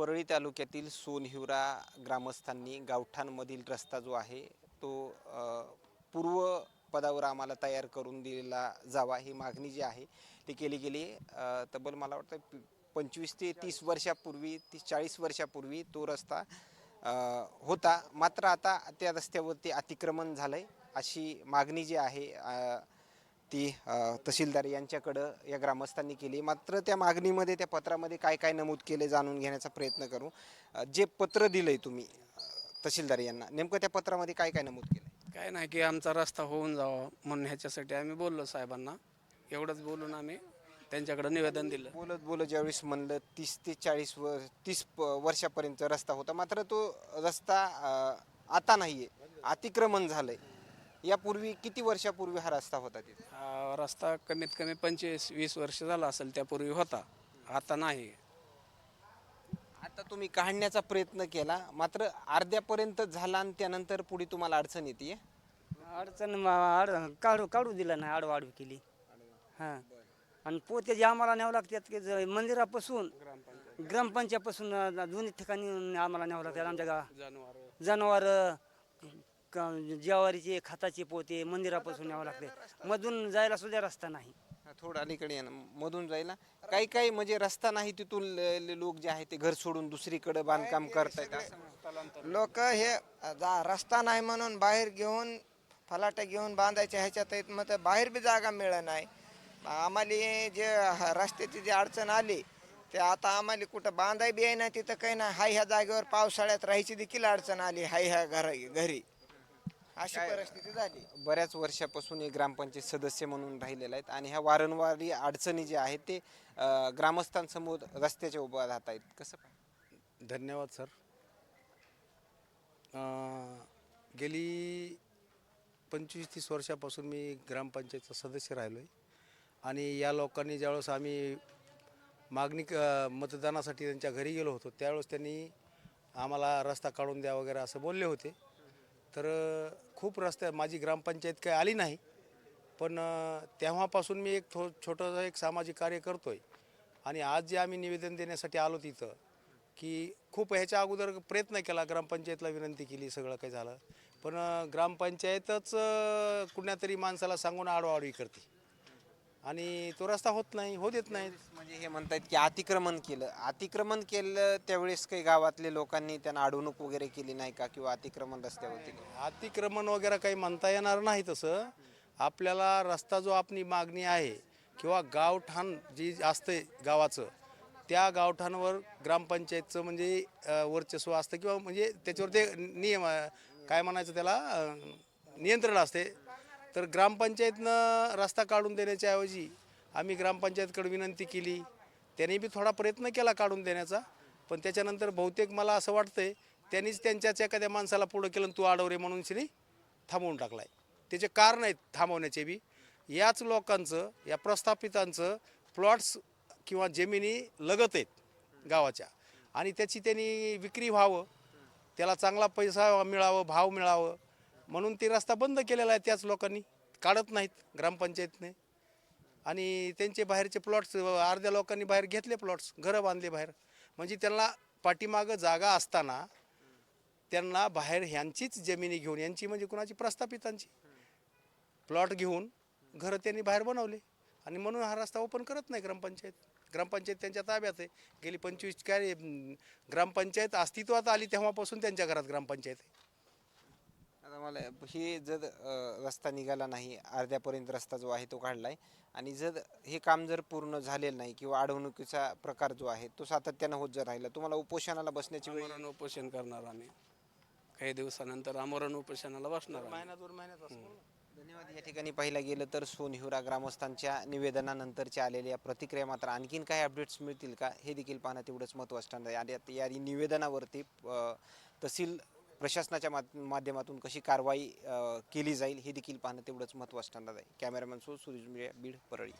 परळी तालुक्यातील सोनहिवरा ग्रामस्थांनी गावठाणमधील रस्ता जो आहे तो पूर्व पदावर आम्हाला तयार करून दिलेला जावा ही मागणी जी आहे ती केली गेली. तब्बल मला वाटतं पंचवीस ते तीस वर्षापूर्वी तीस चाळीस वर्षापूर्वी तो रस्ता होता. मात्र आता त्या रस्त्यावरती अतिक्रमण झालं आहे अशी मागणी जी आहे ती तहसीलदार यांच्याकडं या ग्रामस्थांनी केली. मात्र त्या मागणीमध्ये त्या पत्रामध्ये काय काय नमूद केले जाणून घेण्याचा प्रयत्न करू. जे पत्र दिलंय तुम्ही अ, तहसीलदार यांना नेमकं त्या पत्रामध्ये काय काय नमूद केलं काय नाही की आमचा रस्ता होऊन जावा म्हणून ह्याच्यासाठी आम्ही बोललो साहेबांना. एवढंच बोलून आम्ही त्यांच्याकडे निवेदन दिलं. बोलत बोलत ज्यावेळेस म्हणलं तीस ते चाळीस वर तीस वर्षापर्यंत रस्ता होता. मात्र तो रस्ता आता नाहीये. अतिक्रमण झालंय. यापूर्वी किती वर्षापूर्वी हा रस्ता होता तिथे? रस्ता कमीत कमी पंचवीस वीस वर्ष झाला असेल त्यापूर्वी होता. आता नाही. आता तुम्ही काढण्याचा प्रयत्न केला मात्र अर्ध्यापर्यंत झाला आणि त्यानंतर पुढे तुम्हाला अडचण येते अडचण म- आड काढू काढू दिलं नाही आडवाडवी केली. हां. आणि पोते जे आम्हाला न्यावं लागतात की ज- मंदिरापासून ग्रामपंचायतपासून अ, दोन्ही ठिकाणी आम्हाला न्यावं लागतात आमच्या गाव जनावर. जनावर ज्वारीचे खताचे पोते मंदिरापासून न्यावं लागते मधून जायला सुद्धा रस्ता नाही. थोडं अलीकडे ये ना. मधून जायला. काही काही म्हणजे रस्ता नाही तिथून ल- ल- लोक जे आहे ते घर सोडून दुसरीकडे बांधकाम करतायत असं. लोक हे जा रस्ता नाही म्हणून बाहेर घेऊन फलाटे घेऊन बांधायच्या ह्याच्यात आहेत मग तर बाहेर बी जागा मिळत नाही. आम्हाला जे ह- रस्त्याची जी अडचण आली ते आता आम्हाला कुठं बांधाय बी आहे ना तिथं काही नाही. हाय ह्या जागेवर पावसाळ्यात राहायची देखील अडचण आली हाय ह्या घर घरी. अशी परिस्थिती झाली. बऱ्याच वर्षापासून हे ग्रामपंचायत सदस्य म्हणून राहिलेले आहेत आणि ह्या वारंवारी अडचणी ज्या आहेत ते अं, ग्रामस्थांसमोर रस्त्याच्या उभा राहत आहेत. कसं धन्यवाद सर. अं, गेली पंचवीस तीस वर्षापासून मी ग्रामपंचायतचा सदस्य राहिलो आहे आणि या लोकांनी ज्यावेळेस आम्ही मागणी क- मतदानासाठी त्यांच्या घरी गेलो होतो त्यावेळेस त्यांनी आम्हाला रस्ता काढून द्या वगैरे असं बोलले होते. तर खूप रस्ते माझी ग्रामपंचायत काही आली नाही. पण तेव्हापासून मी एक थो छोटंसं एक सामाजिक कार्य करतो आहे आणि आज जे आम्ही निवेदन देण्यासाठी आलो तिथं की खूप ह्याच्या अगोदर प्रयत्न केला ग्रामपंचायतला विनंती केली सगळं काही झालं. पण ग्रामपंचायतच कुण्यातरी माणसाला सांगून आडवाआडवी करते. आणि तो रस्ता होत नाही हो देत नाही. म्हणजे हे म्हणतायत की अतिक्रमण केलं. अतिक्रमण केलं त्यावेळेस काही गावातले लोकांनी त्यांना अडवणूक वगैरे केली नाही का किंवा अतिक्रमण रस्त्यावरती? केलं? अतिक्रमण वगैरे काही म्हणता येणार नाही तसं. आपल्याला रस्ता जो आपली मागणी आहे किंवा गावठाण जी असते गावाचं त्या गावठाणावर ग्रामपंचायतचं म्हणजे वर्चस्व असतं किंवा म्हणजे त्याच्यावर ते नियम काय म्हणायचं त्याला नियंत्रण असते. तर ग्रामपंचायतनं रस्ता काढून देण्याच्या ऐवजी आम्ही ग्रामपंचायतकडे विनंती केली. त्यांनी बी थोडा प्रयत्न केला काढून देण्याचा पण त्याच्यानंतर बहुतेक मला असं वाटतंय त्यांनीच त्यांच्याच एखाद्या माणसाला पुढं केलं तू अडवरे म्हणून श्री थांबवून टाकलाय. त्याचे कारण आहेत थांबवण्याचे बी. याच लोकांचं या प्रस्थापितांचं प्लॉट्स किंवा जमिनी लगत आहेत गावाच्या. आणि त्याची त्यांनी विक्री व्हावं त्याला चांगला पैसा मिळावं भाव मिळावं म्हणून ते रस्ता बंद केलेला आहे त्याच लोकांनी. काढत नाहीत ग्रामपंचायतने. आणि त्यांचे बाहेरचे प्लॉट्स अर्ध्या लोकांनी बाहेर घेतले प्लॉट्स घरं बांधले बाहेर. म्हणजे त्यांना पाठीमागं जागा असताना त्यांना बाहेर ह्यांचीच जमिनी घेऊन यांची म्हणजे कुणाची? प्रस्थापितांची. प्लॉट घेऊन घरं त्यांनी बाहेर बनवले. आणि म्हणून हा रस्ता ओपन करत नाही ग्रामपंचायत. ग्रामपंचायत त्यांच्या ताब्यात आहे. गेली पंचवीस काय ग्रामपंचायत अस्तित्वात आली तेव्हापासून त्यांच्या घरात ग्रामपंचायत आहे. आता मला हे जर अ, रस्ता निघाला नाही अर्ध्यापर्यंत रस्ता जो आहे तो काढलाय आणि जर हे काम जर पूर्ण झालेलं नाही किंवा अडवणुकीचा प्रकार जो आहे तो सातत्यानं होत जर राहिला तुम्हाला उपोषणाला बसण्याची वेळ आमरण उपोषण करणार आम्ही. काही दिवसानंतर आमरण उपोषणाला बसणार आम्ही. महिना दोन महिन्यात असं धन्यवाद. या ठिकाणी पाहिलं गेलं तर सोनहिवरा ग्रामस्थांच्या निवेदनानंतरच्या आलेल्या प्रतिक्रिया मात्र आणखीन काही अपडेट्स मिळतील का हे देखील पाहणं तेवढंच महत्त्वाचं ठरणार आहे. आणि यात- या निवेदनावरती अ, तहसील प्रशासनाच्या माध्यमातून कशी कारवाई केली जाईल हे देखील पाहणं तेवढंच महत्त्वाचं ठरणार आहे. कॅमेरामॅन सो सुरेश बीड परळी.